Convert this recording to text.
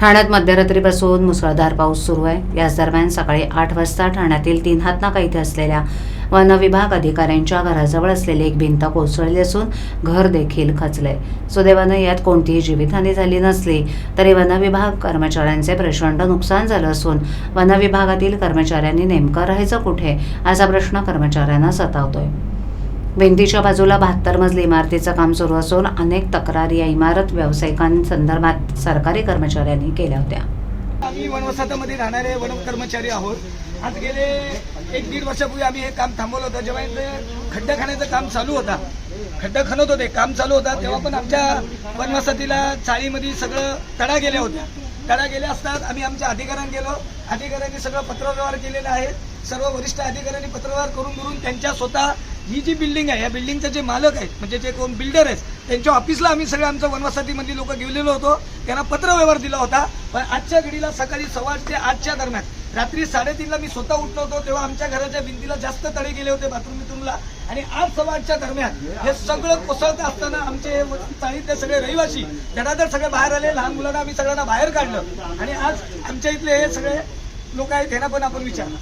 ठाण्यात मध्यरात्रीपासून मुसळधार पाऊस सुरू आहे. याच दरम्यान सकाळी आठ वाजता ठाण्यातील तीन हातनाका इथे असलेल्या वनविभाग अधिकाऱ्यांच्या घराजवळ असलेली एक भिंत कोसळली असून घर देखील खचलंय. सुदैवानं यात कोणतीही जीवितहानी झाली नसली तरी वनविभाग कर्मचाऱ्यांचे प्रचंड नुकसान झालं असून वनविभागातील कर्मचाऱ्यांनी नेमकं राहायचं कुठे असा प्रश्न कर्मचाऱ्यांना सतावतोय. भिंतीच्या बाजूला बहात्तर मजली इमारतीचं काम सुरू असून अनेक तक्रारी या इमारत व्यावसायिकांसंदर्भात सरकारी कर्मचाऱ्यांनी केल्या होत्या. आम्ही वनवसाहतामध्ये राहणारे वन कर्मचारी आहोत. आज गेले एक दीड वर्षापूर्वी आम्ही हे काम थांबवलं होतं. जेव्हा खड्डा खाण्याचं काम चालू होता खड्डा खणत होते काम चालू होता तेव्हा पण आमच्या वनवसाहतीला चाळीमध्ये सगळं तडा गेल्या होत्या. तडा गेल्या असतात आम्ही आमच्या अधिकाऱ्यांना गेलो. अधिकाऱ्यांनी सगळं पत्रव्यवहार केलेला आहे. सर्व वरिष्ठ अधिकाऱ्यांनी पत्रव्यवहार करून करून त्यांच्या स्वतः ही जी बिल्डिंग आहे या बिल्डिंगचे जे मालक आहेत म्हणजे जे कोण बिल्डर आहेत त्यांच्या ऑफिसला आम्ही सगळे आमचं वनवसाहतीमधली लोक गेलेलो होतो. त्यांना पत्रव्यवहार दिला होता. पण आजच्या घडीला सकाळी सव्वा ते आठच्या दरम्यान रात्री साडेतीनला मी स्वतः उठलो होतो तेव्हा आमच्या घराच्या भिंतीला जास्त तडे गेले होते बाथरूम बिथरूमला आणि आज सव्वा आठच्या दरम्यान हे सगळं कोसळत असताना आमचे चाळीतले सगळे रहिवासी धडाधड सगळे बाहेर आले. लहान मुलांना आम्ही सगळ्यांना बाहेर काढलं. आणि आज आमच्या इथले हे सगळे लोक आहेत त्यांना पण आपण विचारलं.